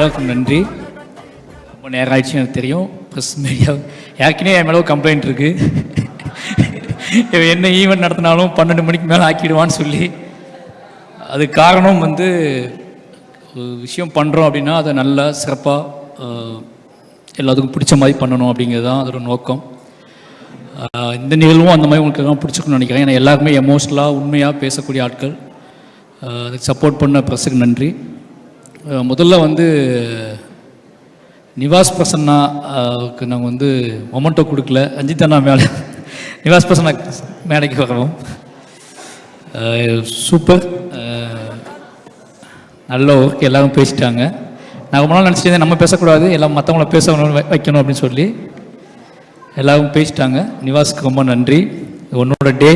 எல்லாருக்கும் நன்றி. ரொம்ப நேரம் ஆயிடுச்சு எனக்கு தெரியும். ப்ரெஸ் மீடியா ஏற்கனவே என் மேலே கம்ப்ளைண்ட் இருக்குது என்ன ஈவெண்ட் நடத்தினாலும் பன்னெண்டு மணிக்கு மேலே ஆக்கிடுவான்னு சொல்லி. அது காரணம் வந்து ஒரு விஷயம் பண்ணுறோம் அப்படின்னா அதை நல்லா சிறப்பாக எல்லாத்துக்கும் பிடிச்ச மாதிரி பண்ணணும் அப்படிங்கிறது தான் அதோட நோக்கம். இந்த நிகழ்வும் அந்த மாதிரி உங்களுக்கு எல்லாம் பிடிச்சிக்கணும்னு நினைக்கிறேன். ஏன்னா எல்லாருமே எமோஷ்னலாக உண்மையாக பேசக்கூடிய ஆட்கள். அதுக்கு சப்போர்ட் பண்ண ப்ரெஸ்ஸுக்கு நன்றி. முதல்ல வந்து நிவாஸ் பிரசன்னாவுக்கு நாங்கள் வந்து மொமெண்டோ கொடுக்கல. அஞ்சித் அண்ணா மேலே நிவாஸ் பிரசன்னா மேடைக்கு வரவும் சூப்பர் நல்ல ஓகே எல்லாரும் பேசிட்டாங்க. நான் ரொம்ப நாள் நினச்சிட்டு நம்ம பேசக்கூடாது எல்லாம் மற்றவங்கள பேசணும் வைக்கணும் அப்படின்னு சொல்லி. எல்லாரும் பேசிட்டாங்க. நிவாஸ்க்கு ரொம்ப நன்றி. உன்னோட டே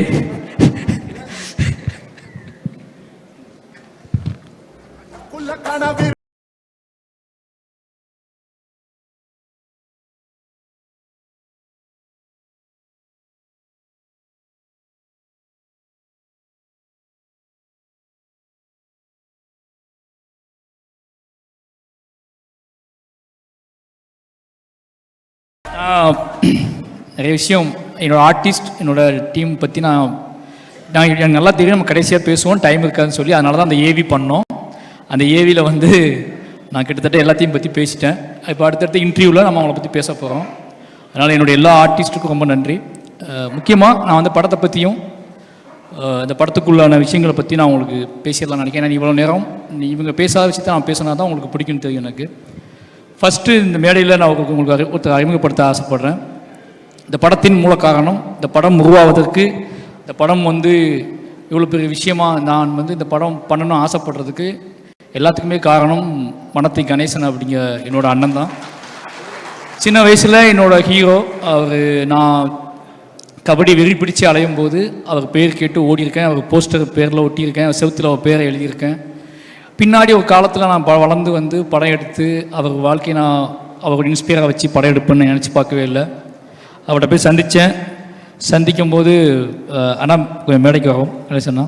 நிறைய விஷயம். என்னோட ஆர்டிஸ்ட் என்னோட டீம் பற்றி நான் நான் எனக்கு நல்லா தெரியும். நம்ம கடைசியாக பேசுவோம். டைம் இருக்காதுன்னு சொல்லி அதனால தான் அந்த ஏவி பண்ணோம். அந்த ஏவியில் வந்து நான் கிட்டத்தட்ட எல்லாத்தையும் பற்றி பேசிட்டேன். இப்போ அடுத்தடுத்த இன்டர்வியூவில் நம்ம அவங்கள பற்றி பேச போகிறோம் அதனால் என்னோடய எல்லா ஆர்டிஸ்ட்டுக்கும் ரொம்ப நன்றி. முக்கியமாக நான் வந்து படத்தை பற்றியும் இந்த படத்துக்குள்ளான விஷயங்களை பற்றி நான் உங்களுக்கு பேசிடலாம் நினைக்கிறேன். ஏன்னா இவ்வளோ நேரம் நீ இவங்க பேசாத விஷயத்தை நான் பேசினா தான் உங்களுக்கு பிடிக்கும்னு தெரியும் எனக்கு. ஃபஸ்ட்டு இந்த மேடையில் நான் உங்களுக்கு ஒருத்தர் அறிமுகப்படுத்த ஆசைப்பட்றேன். இந்த படத்தின் மூல காரணம் இந்த படம் உருவாவதற்கு இந்த படம் வந்து இவ்வளோ பெரிய விஷயமா நான் வந்து இந்த படம் பண்ணணும்னு ஆசைப்படுறதுக்கு எல்லாத்துக்குமே காரணம் மனத்தை கணேசன் அப்படிங்கிற என்னோடய அண்ணன் தான். சின்ன வயசில் என்னோடய ஹீரோ அவர் நான் கபடி வெறி பிடிச்சு அலையும் போது அவர் பேர் கேட்டு ஓடியிருக்கேன். அவர் போஸ்டர் பேரில் ஒட்டியிருக்கேன். செவுத்தில் அவர் பேரை எழுதியிருக்கேன். பின்னாடி ஒரு காலத்தில் நான் ப- வளர்ந்து வந்து படம் எடுத்து அவர் வாழ்க்கையை நான் அவரோட இன்ஸ்பியராக வச்சு படம் எடுப்பேன்னு நினச்சி பார்க்கவே இல்லை. அவர்கிட்ட போய் சந்தித்தேன் சந்திக்கும் போது அண்ணா கொஞ்சம் மேடைக்கு வரும் கணேசண்ணா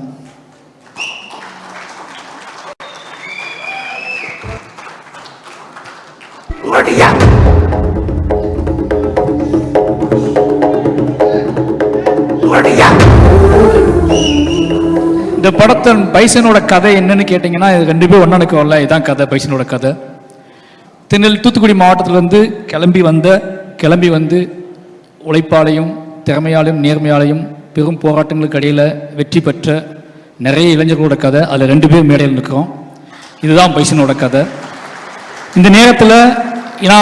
இந்த படத்தை பைசனோட கதை என்னன்னு கேட்டிங்கன்னா இது ரெண்டு பேரும் ஒன்றனுக்கு வரல இதுதான் கதை பைசனோட கதை. திருநெல் தூத்துக்குடி மாவட்டத்திலேருந்து கிளம்பி வந்த கிளம்பி வந்து உழைப்பாளையும் திறமையாலையும் நேர்மையாலையும் பெரும் போராட்டங்களுக்கு இடையில் வெற்றி பெற்ற நிறைய இளைஞர்களோட கதை. அதில் ரெண்டு பேர் மேடையில் நிற்கிறோம். இதுதான் பைசனோட கதை. இந்த நேரத்தில் ஏன்னா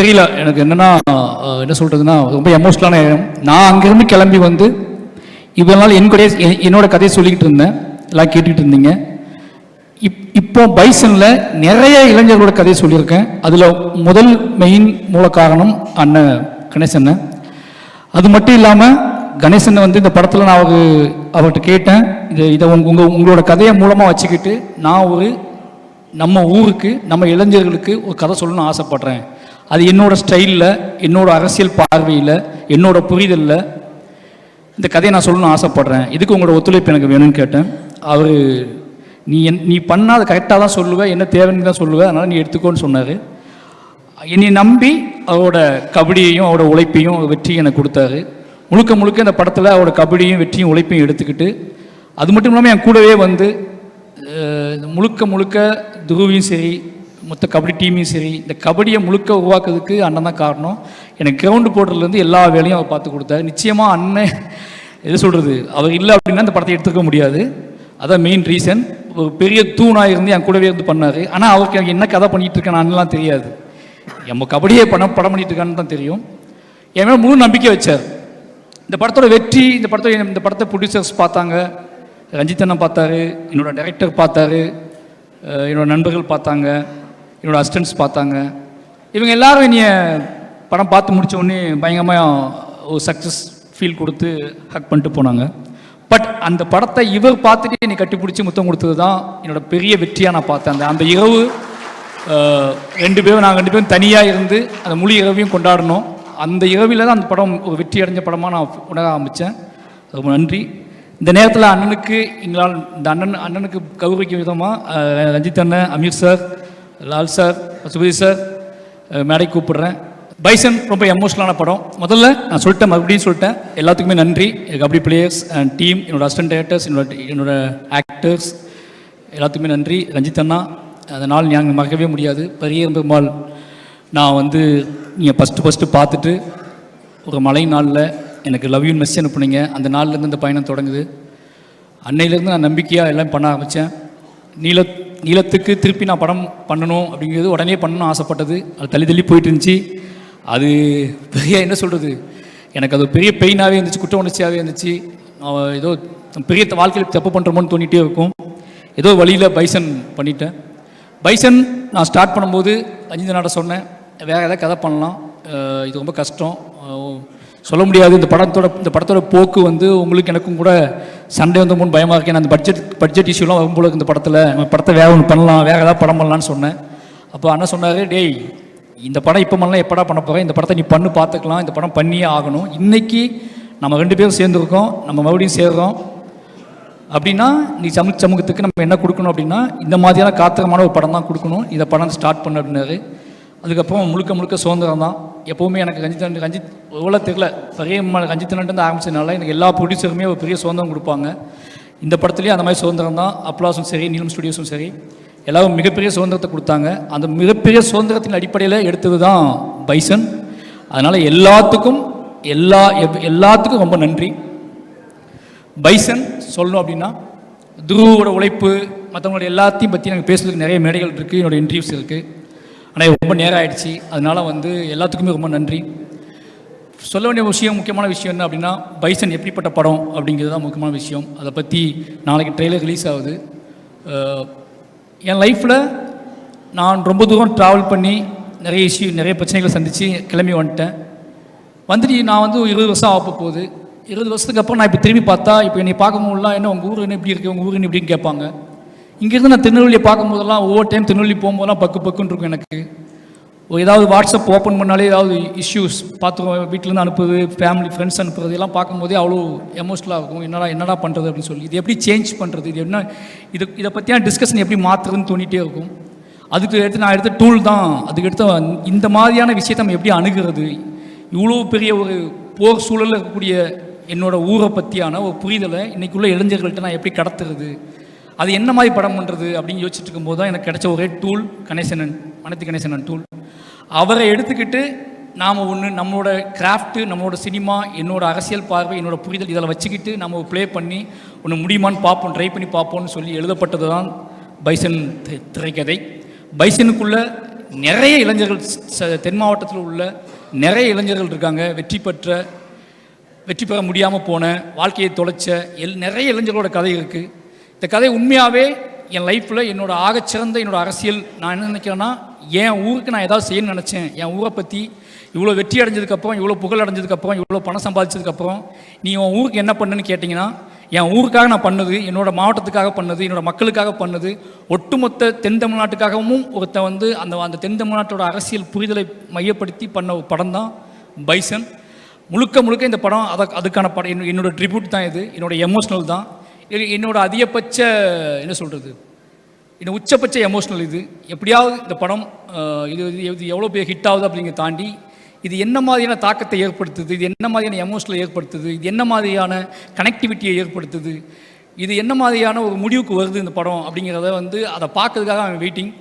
தெரியல எனக்கு என்னன்னா என்ன சொல்கிறதுனா ரொம்ப எமோஷ்னலான நேரம். நான் அங்கேருந்து கிளம்பி வந்து இவ்வளோ நாள் என் கதையை என்னோட கதையை சொல்லிக்கிட்டு இருந்தேன். எல்லாம் கேட்டுக்கிட்டு இருந்தீங்க. இப் இப்போ பைசனில் நிறைய இளைஞர்களோட கதையை சொல்லியிருக்கேன். அதில் முதல் மெயின் மூல காரணம் அண்ணன் கணேசன். அது மட்டும் இல்லாமல் கணேசன் வந்து இந்த படத்தில் நான் அவரு அவர்கிட்ட கேட்டேன். இது இதை உங்க உங்க- உங்களோட கதையை மூலமாக வச்சுக்கிட்டு நான் ஒரு நம்ம ஊருக்கு நம்ம இளைஞர்களுக்கு ஒரு கதை சொல்லணும்னு ஆசைப்படுறேன். அது என்னோட ஸ்டைலில் என்னோட அரசியல் பார்வையில் என்னோட புரிதலில் இந்த கதையை நான் சொல்லணும்னு ஆசைப்படுறேன். இதுக்கு உங்களோட ஒத்துழைப்பு எனக்கு வேணும்னு கேட்டேன். அவர் நீ என் நீ பண்ணாத கரெக்டாக தான் சொல்லுவேன் என்ன தேவைன்னு தான் சொல்லுவேன் அதனால் நீ எடுத்துக்கோன்னு சொன்னார். என்னை நம்பி அவரோட கபடியையும் அவரோட உழைப்பையும் வெற்றியும் எனக்கு கொடுத்தாரு. முழுக்க முழுக்க இந்த படத்தில் அவரோட கபடியும் வெற்றியும் உழைப்பையும் எடுத்துக்கிட்டு அது மட்டும் இல்லாமல் என் கூடவே வந்து முழுக்க முழுக்க துருவியும் சரி மொத்த கபடி டீமையும் சரி இந்த கபடியை முழுக்க உருவாக்குறதுக்கு அண்ணன் தான் காரணம். எனக்கு கிரவுண்டு போடுறதுலேருந்து எல்லா வேலையும் அவர் பார்த்து கொடுத்தாரு. நிச்சயமாக அண்ணன் எது சொல்கிறது அவர் இல்லை அப்படின்னா அந்த படத்தை எடுத்துக்க முடியாது. அதான் மெயின் ரீசன் ஒரு பெரிய தூணாக இருந்து என் கூடவே இருந்து பண்ணார். ஆனால் அவருக்கு என்ன கதை பண்ணிகிட்டு இருக்கேன் தெரியாது. நம்ம கபடியே படம் படம் பண்ணிட்டு இருக்கான்னு தான் தெரியும். என் மேலே முழு நம்பிக்கை வச்சார். இந்த படத்தோட வெற்றி இந்த படத்தோட இந்த படத்தை ப்ரொடியூசர்ஸ் பார்த்தாங்க. ரஞ்சித் அண்ணன் பார்த்தாரு என்னோட டைரக்டர் பார்த்தாரு என்னோடய என்னோட நண்பர்கள் பார்த்தாங்க என்னோட அசிஸ்டன்ட்ஸ் பார்த்தாங்க. இவங்க எல்லாரும் என்னைய படம் பார்த்து முடித்த உடனே பயங்கரமாக ஒரு சக்ஸஸ் ஃபீல் கொடுத்து ஹக் பண்ணிட்டு போனாங்க. பட் அந்த படத்தை இவர் பார்த்துட்டு என்னை கட்டிப்பிடிச்சி முத்தம் கொடுத்தது தான் என்னோட பெரிய வெற்றியாக நான் பார்த்தேன். அந்த அந்த இரவு ரெண்டு பேரும் நாங்கள் ரெண்டு பேரும் தனியாக இருந்து அந்த முழு இரவையும் கொண்டாடணும். அந்த இரவில் தான் அந்த படம் ஒரு வெற்றி அடைஞ்ச படமாக நான் உணர ஆரம்பித்தேன் ரொம்ப நன்றி. இந்த நேரத்தில் அண்ணனுக்கு எங்களால் இந்த அண்ணன் அண்ணனுக்கு கௌரவிக்கும் விதமாக ரஞ்சித் அண்ணன் Ameer sir Lal sir Subathi sir மேடை கூப்பிடுறேன். பைசன் ரொம்ப எமோஷனலான படம். முதல்ல நான் சொல்லிட்டேன் மறுபடியும் சொல்லிட்டேன். எல்லாத்துக்குமே நன்றி. கபடி பிளேயர்ஸ் அண்ட் டீம் என்னோட அசிஸ்டன்ட் டேரக்டர்ஸ் என்னோட என்னோட ஆக்டர்ஸ் எல்லாத்துக்குமே நன்றி. ரஞ்சித் அண்ணா அந்த நாள் ஞாபகம் மறக்கவே முடியாது. பெரிய பெருமாள் நான் வந்து நீங்கள் ஃபஸ்ட்டு ஃபஸ்ட்டு பார்த்துட்டு ஒரு மழை நாளில் எனக்கு லவ் யூன் மெசேஜ் அனுப்புனீங்க. அந்த நாள்லேருந்து இந்த பயணம் தொடங்குது. அன்னையிலேருந்து நான் நம்பிக்கையாக எல்லாம் பண்ண ஆரம்பித்தேன் நீல நீளத்துக்கு திருப்பி நான் படம் பண்ணணும் அப்படிங்கிறது உடனே பண்ணணும்னு ஆசைப்பட்டது. அது தள்ளி தள்ளி போயிட்டு இருந்துச்சு. அது பெரிய என்ன சொல்கிறது எனக்கு அது பெரிய பெயினாகவே இருந்துச்சு குற்ற உணர்ச்சியாகவே இருந்துச்சு. நான் ஏதோ பெரிய வாழ்க்கையில் தப்பு பண்ணுறோமோன்னு தோண்டிகிட்டே இருக்கும். ஏதோ வழியில் பைசன் பண்ணிட்டேன். பைசன் நான் ஸ்டார்ட் பண்ணும்போது அஜிந்தனாட்ட சொன்னேன் வேறு ஏதாவது கதை பண்ணலாம். இது ரொம்ப கஷ்டம். சொல்ல முடியாது. இந்த படத்தோட இந்த படத்தோட போக்கு வந்து உங்களுக்கு எனக்கும் கூட சண்டை வந்து முன் பயமாக இருக்கேன் அந்த பட்ஜெட் பட்ஜெட் இஷ்யூலாம் வரும்போது இந்த படத்தில். படத்தை வேற ஒன்று பண்ணலாம் வேறு ஏதாவது படம் பண்ணலான்னு சொன்னேன். அப்போ அண்ணன் சொன்னார் டேய் இந்த படம் இப்போ பண்ணலாம் எப்படா பண்ண போகிறேன் இந்த படத்தை நீ பண்ணு பார்த்துக்கலாம். இந்த படம் பண்ணியே ஆகணும். இன்னைக்கு நம்ம ரெண்டு பேரும் சேர்ந்துருக்கோம். நம்ம மறுபடியும் சேர்றோம். அப்படின்னா நீ சமூக சமூகத்துக்கு நம்ம என்ன கொடுக்கணும் அப்படின்னா இந்த மாதிரியான காத்திரமான ஒரு படம் தான் கொடுக்கணும். இதை படம் ஸ்டார்ட் பண்ண அப்படின்னாரு. அதுக்கப்புறம் முழுக்க முழுக்க சுதந்திரம் தான். எப்போவுமே எனக்கு ரஞ்சித் ரஞ்சித் எவ்வளோ தெரியல. பெரிய ரஞ்சித் நண்டு ஆரம்பிச்சதுனால எனக்கு எல்லா ப்ரொடியூசருமே ஒரு பெரிய சுதந்திரம் கொடுப்பாங்க. இந்த படத்துலேயும் அந்த மாதிரி சுதந்திரம் தான். அப்ளாஸும் சரி நீலம் ஸ்டுடியோஸும் சரி. எல்லாரும் மிகப்பெரிய சுதந்திரத்தை கொடுத்தாங்க. அந்த மிகப்பெரிய சுதந்திரத்தின் அடிப்படையில் எடுத்தது தான் பைசன். அதனால் எல்லாத்துக்கும் எல்லா எல்லாத்துக்கும் ரொம்ப நன்றி. பைசன் சொல்லணும் அப்படின்னா துருவோட உழைப்பு மற்றவங்களோட எல்லாத்தையும் பற்றி நாங்கள் பேசுறதுக்கு நிறைய மேடைகள் இருக்குது என்னோட இன்டர்வியூஸ் இருக்குது ஆனால் ரொம்ப நேரம் ஆயிடுச்சு. அதனால் வந்து எல்லாத்துக்குமே ரொம்ப நன்றி. சொல்ல வேண்டிய விஷயம் முக்கியமான விஷயம் என்ன அப்படின்னா பைசன் எப்படிப்பட்ட படம் அப்படிங்கிறது தான் முக்கியமான விஷயம். அதை பற்றி நாளைக்கு ட்ரெய்லர் ரிலீஸ் ஆகுது. என் லைஃப்பில் நான் ரொம்ப தூரம் ட்ராவல் பண்ணி நிறைய இஷ்யூ நிறைய பிரச்சனைகளை சந்தித்து கிளம்பி வந்துட்டேன். வந்துட்டு நான் வந்து ஒரு இருபது வருஷம் ஆக போகுது. இருபது வருஷத்துக்கு அப்புறம் நான் இப்போ திரும்பி பார்த்தா இப்போ என்னை பார்க்கும்போதுலாம் என்ன உங்கள் ஊர் என்ன இப்படி இருக்கு? உங்கள் ஊர் என்ன இப்படின்னு கேட்பாங்க. இங்கேருந்து நான் திருநெல்வேலியை பார்க்கும்போதெல்லாம் ஒவ்வொரு டைம் திருநெல்வேலி போகும்போதெல்லாம் பக்கு பக்குன்னு இருக்கும் எனக்கு. ஏதாவது வாட்ஸ்அப் ஓப்பன் பண்ணாலே ஏதாவது இஷ்யூஸ் பார்த்து வீட்டிலேருந்து அனுப்புறது ஃபேமிலி ஃப்ரெண்ட்ஸ் அனுப்புறது எல்லாம் பார்க்கும்போதே அவ்வளோ எமோஷனலாக இருக்கும். என்னடா என்னடா பண்ணுறது அப்படின்னு சொல்லி. இது எப்படி சேஞ்ச் பண்ணுறது இது என்ன இது இதை பற்றியான டிஸ்கஷன் எப்படி மாற்றுறதுன்னு தோண்டிகிட்டே இருக்கும். அதுக்கு எடுத்து நான் எடுத்த டூல் தான். அதுக்கு எடுத்த இந்த மாதிரியான விஷயத்தை நம்ம எப்படி அணுகிறது? இவ்வளோ பெரிய ஒரு போர் சூழலில் இருக்கக்கூடிய என்னோடய ஊரை பற்றியான ஒரு புரிதலை இன்னைக்குள்ள இளைஞர்கள்ட்ட நான் எப்படி கடத்துறது? அது என்ன மாதிரி படம் பண்ணுறது அப்படின்னு யோசிச்சுட்டு இருக்கும்போது தான் எனக்கு கிடைச்ச ஒரே டூல் கணேசனன். அனைத்து கணேசன் டூல் அவரை எடுத்துக்கிட்டு நாம் ஒன்று நம்மளோட கிராஃப்ட்டு நம்மளோட சினிமா என்னோட அரசியல் பார்வை என்னோட புரிதல் இதில் வச்சுக்கிட்டு நம்ம ப்ளே பண்ணி ஒன்று முடியுமான்னு பார்ப்போம் ட்ரை பண்ணி பார்ப்போம்னு சொல்லி எழுதப்பட்டது தான் பைசன் திரைக்கதை. பைசனுக்குள்ள நிறைய இளைஞர்கள் தென் மாவட்டத்தில் உள்ள நிறைய இளைஞர்கள் இருக்காங்க. வெற்றி பெற்ற வெற்றி பெற முடியாமல் போன வாழ்க்கையை தொலைச்ச எல் நிறைய இளைஞர்களோட கதை இருக்குது இந்த கதை உண்மையாகவே என் லைஃப்பில் என்னோட ஆகச்சிறந்த என்னோடய அரசியல் நான் என்ன நினைக்கிறேன்னா என் ஊருக்கு நான் ஏதாவது செய்யணும்னு நினச்சேன்? என் ஊரை பற்றி இவ்வளோ வெற்றி அடைஞ்சதுக்கப்புறம் இவ்வளோ புகழ் அடைஞ்சதுக்கப்புறம் இவ்வளோ பணம் சம்பாதிச்சதுக்கப்புறம் நீ உன் ஊருக்கு என்ன பண்ணுன்னு கேட்டிங்கன்னா என் ஊருக்காக நான் பண்ணது என்னோட மாவட்டத்துக்காக பண்ணது என்னோட மக்களுக்காக பண்ணது ஒட்டுமொத்த தென் தமிழ்நாட்டுக்காகவும் ஒருத்தன் வந்து அந்த அந்த தென் தமிழ்நாட்டோட அரசியல் புரிதலை மையப்படுத்தி பண்ண ஒரு படம் தான் பைசன். முழுக்க முழுக்க இந்த படம் அதை அதுக்கான படம் என்னோட- ட்ரிபியூட் தான் இது என்னோட எமோஷ்னல் தான். என்னோட அதிகபட்ச என்ன சொல்கிறது இன்னும் உச்சபட்ச எமோஷ்னல் இது. எப்படியாவது இந்த படம் இது இது எவ்வளோ பெரிய ஹிட் ஆகுது அப்படிங்கிறத தாண்டி இது என்ன மாதிரியான தாக்கத்தை ஏற்படுத்துது இது என்ன மாதிரியான எமோஷனலை ஏற்படுத்துது இது என்ன மாதிரியான கனெக்டிவிட்டியை ஏற்படுத்துது இது என்ன மாதிரியான ஒரு முடிவுக்கு வருது இந்த படம் அப்படிங்கிறத வந்து அதை பார்க்கறதுக்காக அவன் வெயிட்டிங்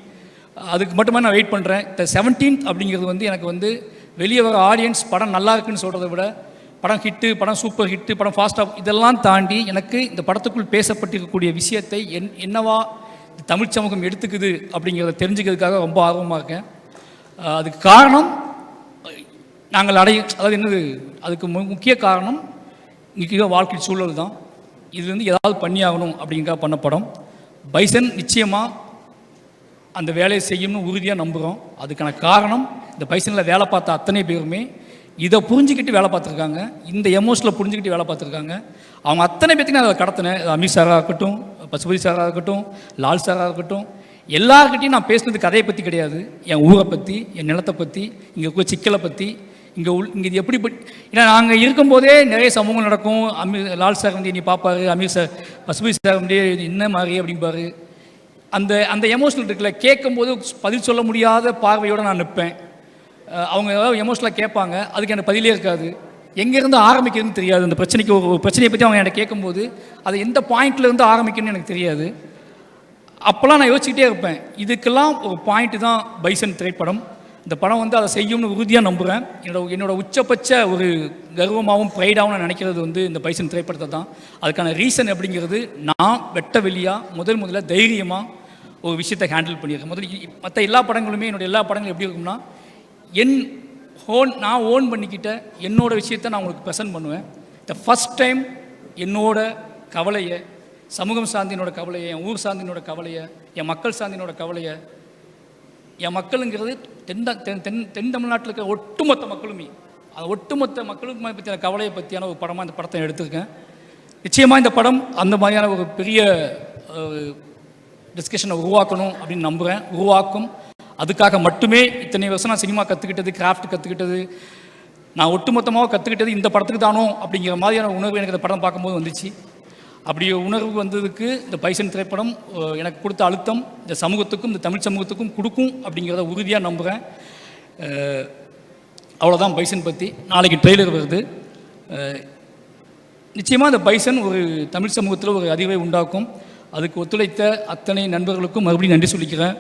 அதுக்கு மட்டுமே நான் வெயிட் பண்ணுறேன் த செவன்டீன்த் அப்படிங்கிறது வந்து எனக்கு வந்து வெளியே வர ஆடியன்ஸ் படம் நல்லா இருக்குன்னு சொல்கிறத விட படம் ஹிட்டு படம் சூப்பர் ஹிட்டு படம் ஃபாஸ்ட்டாக இதெல்லாம் தாண்டி எனக்கு இந்த படத்துக்குள் பேசப்பட்டிருக்கக்கூடிய விஷயத்தை என் என்னவா தமிழ் சமூகம் எடுத்துக்குது அப்படிங்கிறத தெரிஞ்சுக்கிறதுக்காக ரொம்ப ஆர்வமாக இருக்கேன். அதுக்கு காரணம் நாங்கள் அடைய அதாவது என்னது அதுக்கு மு- முக்கிய காரணம் இன்றைக்கி வாழ்க்கை சூழல் தான். இது வந்து ஏதாவது பண்ணியாகணும் அப்படிங்கிற பண்ண படம். பைசன் நிச்சயமாக அந்த வேலையை செய்யணும்னு உறுதியாக நம்புகிறோம் அதுக்கான காரணம் இந்த பைசனில் வேலை பார்த்த அத்தனை பேருமே இதை புரிஞ்சுக்கிட்டு வேலை பார்த்துருக்காங்க. இந்த எமோஷனில் புரிஞ்சுக்கிட்டு வேலை பார்த்துருக்காங்க. அவங்க அத்தனை பேர்த்துக்கு நான் அதை கடத்தினேன். அது இருக்கட்டும் பசுபதி சாராக இருக்கட்டும் லால் சாராக இருக்கட்டும் எல்லார்கிட்டையும் நான் பேசுனது கதையை பற்றி கிடையாது. என் ஊரை பற்றி என் நிலத்தை பற்றி இங்கே இருக்கிற சிக்கலை பற்றி இங்கே உள் இங்கே இது எப்படி பட்- ஏன்னா நாங்கள் இருக்கும்போதே நிறைய சமூகம் நடக்கும். அமீர் லால் சார் வந்து நீ பார்ப்பாரு அமீர் சார் பசுபதி சார் வந்து என்ன மாதிரி அப்படிம்பாரு. அந்த அந்த எமோஷனல் இருக்குல்ல கேட்கும்போது பதில் சொல்ல முடியாத பார்வையோடு நான் நிற்பேன். அவங்க ஏதாவது எமோஷனலாக கேட்பாங்க அதுக்கு எனக்கு பதிலே இருக்காது. எங்கேருந்து ஆரம்பிக்கிறதுன்னு தெரியாது. அந்த பிரச்சனைக்கு ஒரு பிரச்சனையை பற்றி அவங்க என்கிட்ட கேட்கும்போது அது எந்த பாயிண்ட்லேருந்து ஆரம்பிக்கணும்னு எனக்கு தெரியாது. அப்போல்லாம் நான் யோசிச்சுக்கிட்டே இருப்பேன். இதுக்கெல்லாம் ஒரு பாயிண்ட் தான் பைசன் திரைப்படம். இந்த படம் வந்து அதை செய்யும்னு உறுதியாக நம்புகிறேன் என்னோட என்னோட உச்சபட்ச ஒரு கர்வமாகவும் ப்ரைடாகவும் நான் நினைக்கிறது வந்து இந்த பைசன் திரைப்படத்தை தான். அதுக்கான ரீசன் அப்படிங்கிறது நான் வெட்ட வெளியாக முதல் முதல்ல தைரியமாக ஒரு விஷயத்தை ஹேண்டில் பண்ணியிருக்கேன் முதல்ல மற்ற எல்லா படங்களுமே என்னோட எல்லா படங்களும் எப்படி இருக்கும்னா என் ஹோன் நான் ஓன் பண்ணிக்கிட்ட என்னோட விஷயத்தை நான் உங்களுக்கு ப்ரெசன்ட் பண்ணுவேன். த ஃபஸ்ட் டைம் என்னோட கவலையை சமூகம் சார்ந்தினோட கவலையை என் ஊர் சார்ந்தினோட கவலையை என் மக்கள் சார்ந்தினோட கவலையை என் மக்களுங்கிறது தென் தென் தென் தென் தமிழ்நாட்டில் இருக்கிற ஒட்டுமொத்த மக்களுமே. அது ஒட்டுமொத்த மக்களுக்கு பற்றின கவலையை பற்றியான ஒரு படமாக இந்த படத்தை எடுத்திருக்கேன். நிச்சயமாக இந்த படம் அந்த மாதிரியான ஒரு பெரிய டிஸ்கஷனை உருவாக்கணும் அப்படின்னு நம்புகிறேன் உருவாக்கும் அதுக்காக மட்டுமே இத்தனை வருஷம் நான் சினிமா கற்றுக்கிட்டது கிராஃப்ட் கற்றுக்கிட்டது நான் ஒட்டுமொத்தமாக கற்றுக்கிட்டது இந்த படத்துக்கு தானோ அப்படிங்கிற மாதிரியான உணர்வு எனக்கு இந்த படம் பார்க்கும்போது வந்துச்சு. அப்படி உணர்வு வந்ததுக்கு இந்த பைசன் திரைப்படம் எனக்கு கொடுத்த அழுத்தம் இந்த சமூகத்துக்கும் இந்த தமிழ் சமூகத்துக்கும் கொடுக்கும் அப்படிங்கிறத உறுதியாக நம்புகிறேன் அவ்வளோதான் பைசன் பற்றி நாளைக்கு ட்ரெய்லர் வருது. நிச்சயமாக இந்த பைசன் ஒரு தமிழ் சமூகத்தில் ஒரு அறிவை உண்டாக்கும். அதுக்கு ஒத்துழைத்த அத்தனை நண்பர்களுக்கும் மறுபடியும் நன்றி சொல்லிக்கிறேன்.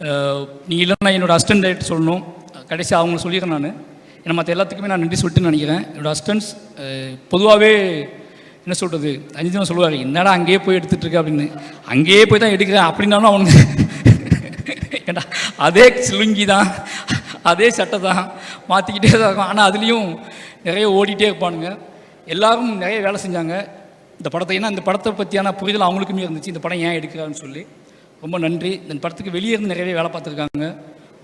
அஹ், நீ இல்லைன்னா என்னோடய அசிஸ்டன்ட் டைரக்டர் சொல்லணும். கடைசி அவங்க சொல்லிடுறேன் நான். ஏன்னா மற்ற எல்லாத்துக்குமே நான் நன்றி சொல்லிட்டு நினைக்கிறேன். என்னோட அஸ்டன்ஸ் பொதுவாகவே என்ன சொல்கிறது அஞ்சுதான் சொல்லுவார் என்னடா அங்கேயே போய் எடுத்துகிட்டு இருக்க? அப்படின்னு. அங்கேயே போய் தான் எடுக்கிறேன். அப்படின்னாலும் அவனுக்கு ஏண்டா அதே சிலுங்கி தான் அதே சட்டை தான் மாற்றிக்கிட்டே தான் இருக்கும். ஆனால் அதுலேயும் நிறைய ஓடிட்டே இருப்பானுங்க. எல்லாரும் நிறைய வேலை செஞ்சாங்க. இந்த படத்தை ஏன்னா இந்த படத்தை பற்றியான புரிதல் அவங்களுக்குமே இருந்துச்சு. இந்த படம் ஏன் எடுக்கிறான்னு சொல்லி. ரொம்ப நன்றி. இந்த படத்துக்கு வெளியே இருந்து நிறைய வேலை பார்த்துருக்காங்க.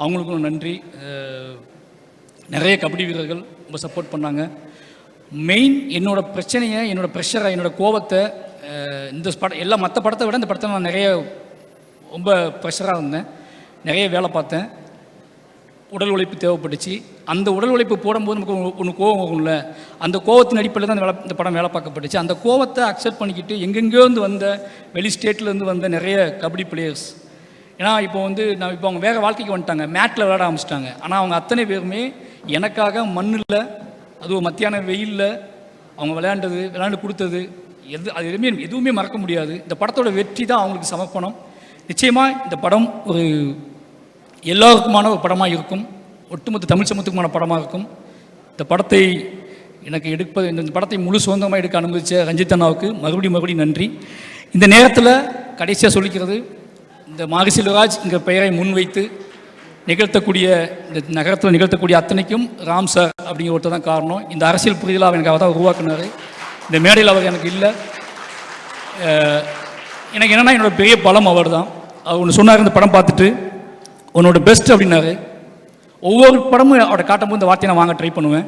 அவங்களுக்கும் நன்றி. நிறைய கபடி வீரர்கள் ரொம்ப சப்போர்ட் பண்ணாங்க. மெயின் என்னோடய பிரச்சனையை என்னோடய ப்ரெஷரை என்னோட கோபத்தை இந்த படம் எல்லா மற்ற படத்தை விட இந்த படத்தை நான் நிறைய ரொம்ப ப்ரெஷராக இருந்தேன். நிறைய வேலை பார்த்தேன். உடல் உழைப்பு தேவைப்பட்டுச்சு. அந்த உடல் உழைப்பு போடும்போது நமக்கு ஒன்று- கோவம் வரும்ல? அந்த கோவத்தின் அடிப்படையில் தான் அந்த வேலை இந்த படம் வேலை பார்க்கப்பட்டுச்சு. அந்த கோவத்தை அக்செப்ட் பண்ணிக்கிட்டு எங்கெங்கேருந்து வந்த வெளி ஸ்டேட்லேருந்து வந்த நிறைய கபடி பிளேயர்ஸ் ஏன்னா இப்போ வந்து நான் இப்போ அவங்க வேறு வாழ்க்கைக்கு வந்துட்டாங்க. மேட்டில் விளையாட ஆரம்பிச்சிட்டாங்க. ஆனால் அவங்க அத்தனை பேருமே எனக்காக மண்ணில் அதுவும் மத்தியான வெயிலில் அவங்க விளையாண்டது விளையாண்டு கொடுத்தது எது அது எதுவுமே எதுவுமே மறக்க முடியாது. இந்த படத்தோட வெற்றி தான் அவங்களுக்கு சமர்ப்பணம். நிச்சயமாக இந்த படம் ஒரு எல்லாருக்குமான ஒரு படமாக இருக்கும். ஒட்டுமொத்த தமிழ் சமூகத்துக்குமான படமாக இருக்கும். இந்த படத்தை எனக்கு எடுப்பது இந்த படத்தை முழு சுதந்திரமாக எடுக்க அனுமதித்த ரஞ்சித் அண்ணாவுக்கு மறுபடியும் மறுபடியும் நன்றி. இந்த நேரத்தில் கடைசியாக சொல்லிக்கிறது இந்த மாரி இந்த என்ற பெயரை முன்வைத்து நிகழ்த்தக்கூடிய இந்த நகரத்தில் நிகழ்த்தக்கூடிய அத்தனைக்கும் ராம் சார் அப்படிங்கிற ஒருத்தர் தான் காரணம். இந்த அரசியல் புரிதலாக அவர் எனக்கு அவர் தான் உருவாக்குனார். இந்த மேடையில் அவர் எனக்கு இல்லை. எனக்கு என்னென்னா என்னோட பெரிய பலம் அவர் தான் அவர் ஒன்று சொன்னார் இந்த படம் பார்த்துட்டு. உன்னோட பெஸ்ட் அப்படின்னாரு. ஒவ்வொரு படமும் அவரை காட்டும்போது இந்த வார்த்தையை நான் வாங்க ட்ரை பண்ணுவேன்.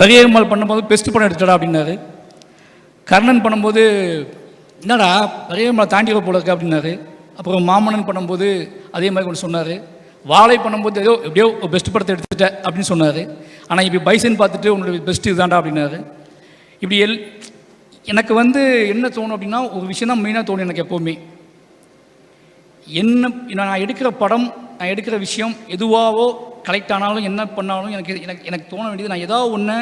பெரியம்மாள் பண்ணும்போது பெஸ்ட் படம் எடுத்துடா அப்படின்னாரு. கர்ணன் பண்ணும்போது என்னடா பெரியம்மாள் தாண்டி போல இருக்கு அப்படின்னாரு. அப்புறம் மாமன்னன் பண்ணும்போது அதே மாதிரி ஒன்று சொன்னார். வாழை பண்ணும்போது ஏதோ எப்படியோ பெஸ்ட் படத்தை எடுத்துட்டேன் அப்படின்னு சொன்னார். ஆனால் இப்போ பைசன் பார்த்துட்டு உன்னோட பெஸ்ட் இதுதான்டா அப்படின்னாரு. இப்படி எல் எனக்கு வந்து என்ன தோணும் அப்படின்னா ஒரு விஷயம் தான் மெயினாக தோணும் எனக்கு எப்போவுமே. என்ன நான் எடுக்கிற படம் நான் எடுக்கிற விஷயம் எதுவாவோ கலெக்ட் ஆனாலும் என்ன பண்ணாலும் எனக்கு எனக்கு எனக்கு தோண வேண்டியது. நான் ஏதாவது ஒன்று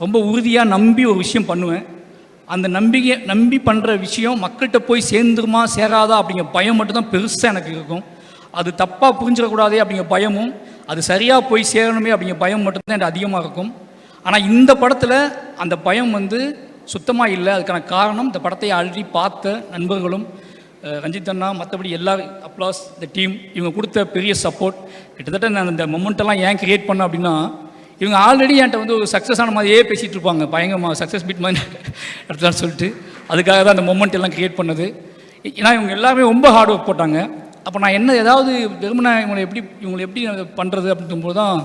ரொம்ப உறுதியாக நம்பி ஒரு விஷயம் பண்ணுவேன். அந்த நம்பிக்கை நம்பி பண்ணுற விஷயம் மக்கள்கிட்ட போய் சேர்ந்துருமா சேராதா அப்படிங்கிற பயம் மட்டும்தான் பெருசாக எனக்கு இருக்கும். அது தப்பாக புரிஞ்சிடக்கூடாதே அப்படிங்கிற பயமும் அது சரியாக போய் சேரணுமே அப்படிங்கிற பயம் மட்டும்தான் எனக்கு அதிகமாக இருக்கும். ஆனால் இந்த படத்தில் அந்த பயம் வந்து சுத்தமாக இல்லை. அதுக்கான காரணம் இந்த படத்தை ஆல்ரெடி பார்த்த நண்பர்களும் ரஞ்சித் அண்ணா மற்றபடி எல்லா அப்ளாஸ் இந்த டீம் இவங்க கொடுத்த பெரிய சப்போர்ட் கிட்டத்தட்ட நான் இந்த மொமெண்ட்டெல்லாம் ஏன் கிரியேட் பண்ணேன் அப்படின்னா இவங்க ஆல்ரெடி என்கிட்ட வந்து ஒரு சக்ஸஸ் ஆன மாதிரியே பேசிகிட்டு இருப்பாங்க. பயங்கரமாக சக்ஸஸ் பீட் மாதிரி எடுத்துலான்னு சொல்லிட்டு. அதுக்காக தான் அந்த மொமெண்ட் எல்லாம் கிரியேட் பண்ணது. ஏன்னா இவங்க எல்லாருமே ரொம்ப ஹார்ட் ஒர்க் போட்டாங்க. அப்போ நான் என்ன ஏதாவது வெறுமனே இவங்களை எப்படி இவங்களை எப்படி பண்ணுறது அப்படிங்கும்போது தான்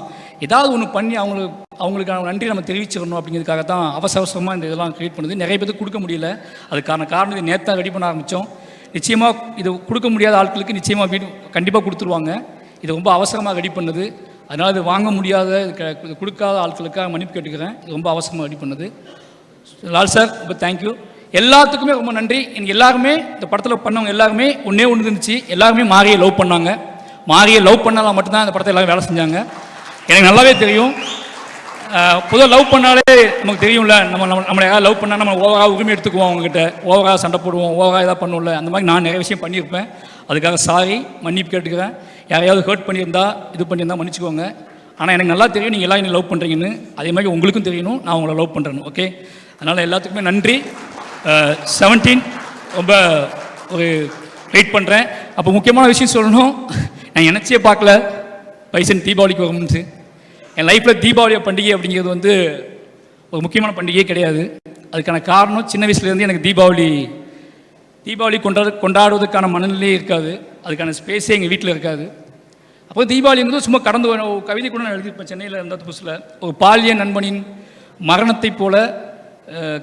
ஏதாவது ஒன்று பண்ணி அவங்களுக்கு அவங்களுக்கான நன்றி நம்ம தெரிவிச்சிடணும் அப்படிங்கிறதுக்காக தான் அவசர அவசரமாக இந்த இதெல்லாம் கிரியேட் பண்ணுது. நிறைய பேருக்கு கொடுக்க முடியல. அதுக்கான காரணம் இது நேற்று தான் ரெடி பண்ண ஆரம்பித்தோம் நிச்சயமாக இது கொடுக்க முடியாத ஆட்களுக்கு நிச்சயமாக வீடு கண்டிப்பாக கொடுத்துருவாங்க. இது ரொம்ப அவசரமாக ரெடி பண்ணது. அதனால் இது வாங்க முடியாத க- கொடுக்காத ஆட்களுக்காக மன்னிப்பு கேட்டுக்கிறேன். இது ரொம்ப அவசரமாக ரெடி பண்ணது. லால் சார் ரொம்ப தேங்க்யூ எல்லாத்துக்குமே ரொம்ப நன்றி. எனக்கு எல்லாருமே இந்த படத்தில் பண்ணவங்க எல்லாருமே ஒன்றே ஒன்று இருந்துச்சு. எல்லாருமே மாரியை லவ் பண்ணாங்க. மாரியை லவ் பண்ணால் மட்டும்தான் இந்த படத்தை எல்லாரும் வேலை செஞ்சாங்க. எனக்கு நல்லாவே தெரியும். பொதுவாக லவ் பண்ணாலே நமக்கு தெரியும்ல. நம்ம நம்ம நம்மளை யாராவது லவ் பண்ணால் நம்ம ஓவராக உரிமை எடுத்துக்குவோம் அவங்ககிட்ட. ஓவராக சண்டை போடுவோம் ஓவராக ஏதாவது பண்ணுவோம்ல. அந்த மாதிரி நான் நிறைய விஷயம் பண்ணியிருப்பேன். அதுக்காக சாரி மன்னிப்பு கேட்டுக்கிறேன். யாரையாவது ஹர்ட் பண்ணியிருந்தா இது பண்ணியிருந்தா மன்னிச்சுக்கோங்க. ஆனால் எனக்கு நல்லா தெரியும் நீங்கள் எல்லாம் என்னை லவ் பண்ணுறீங்கன்னு அதே மாதிரி உங்களுக்கும் தெரியணும் நான் உங்களை லவ் பண்ணுறேன் ஓகே அதனால் எல்லாத்துக்குமே நன்றி. செவன்டீன் ரொம்ப ஒரு வெயிட் பண்ணுறேன் அப்போ முக்கியமான விஷயம் சொல்லணும். நான் நினச்சே பார்க்கல. பைசன் தீபாவளிக்கு வரும்னு என் லைஃப்பில் தீபாவளி பண்டிகை அப்படிங்கிறது வந்து ஒரு முக்கியமான பண்டிகையே கிடையாது. அதுக்கான காரணம் சின்ன வயசுலேருந்து எனக்கு தீபாவளி தீபாவளி கொண்டாடு கொண்டாடுவதற்கான மனநிலையே இருக்காது. அதுக்கான ஸ்பேஸே எங்கள் வீட்டில் இருக்காது. அப்போ தீபாவளிங்கிறது சும்மா கடந்து வர ஒரு கவிதை கூட நான் எழுதியிருப்பேன் சென்னையில் இருந்த புதுசில். ஒரு பாலிய நண்பனின் மரணத்தைப் போல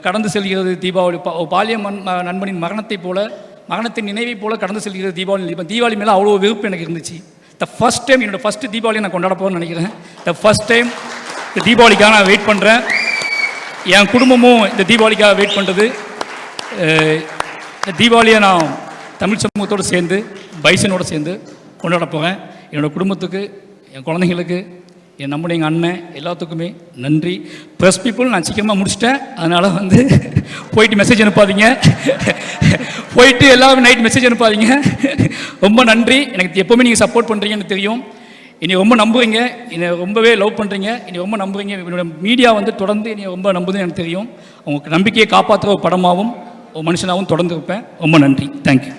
கடந்து செல்கிறது தீபாவளி பா- பாலிய மண் நண்பனின் மரணத்தைப் போல மரணத்தின் நினைவைப் போல கடந்து செல்கிறது தீபாவளி இப்போ தீபாவளி மேலே அவ்வளோ வெறுப்பு எனக்கு இருந்துச்சு. த ஃபஸ்ட் டைம் என்னோடய ஃபஸ்ட்டு தீபாவளி நான் கொண்டாட போகிறேன்னு நினைக்கிறேன். த ஃபஸ்ட் டைம் இந்த தீபாவளிக்காக நான் வெயிட் பண்ணுறேன் என் குடும்பமும் இந்த தீபாவளிக்காக வெயிட் பண்ணுறது இந்த தீபாவளியை நான் தமிழ் சமூகத்தோடு சேர்ந்து பைசனோடு சேர்ந்து கொண்டாட போகிறேன் என்னோட குடும்பத்துக்கு என் குழந்தைங்களுக்கு என் நம்முடைய எங்கள் அண்ணன் எல்லாத்துக்குமே நன்றி. ப்ரெஸ் பீப்புள் நான் சீக்கிரமாக முடிச்சிட்டேன். அதனால் வந்து போயிட்டு மெசேஜ் அனுப்பாதீங்க. போயிட்டு எல்லாரும் நைட் மெசேஜ் அனுப்பாதீங்க. ரொம்ப நன்றி. எனக்கு எப்போவுமே நீங்கள் சப்போர்ட் பண்ணுறீங்கன்னு தெரியும். என்னை ரொம்ப நம்புவீங்க. என்னை ரொம்பவே லவ் பண்ணுறீங்க என்னை ரொம்ப நம்புவீங்க. என்னோட மீடியா வந்து தொடர்ந்து என்னை ரொம்ப நம்புதுன்னு எனக்கு தெரியும். உங்களுக்கு நம்பிக்கையை காப்பாற்றுற ஒரு படமாகவும் ஒரு மனுஷனாகவும் தொடர்ந்து இருப்பேன். ரொம்ப நன்றி. தேங்க்யூ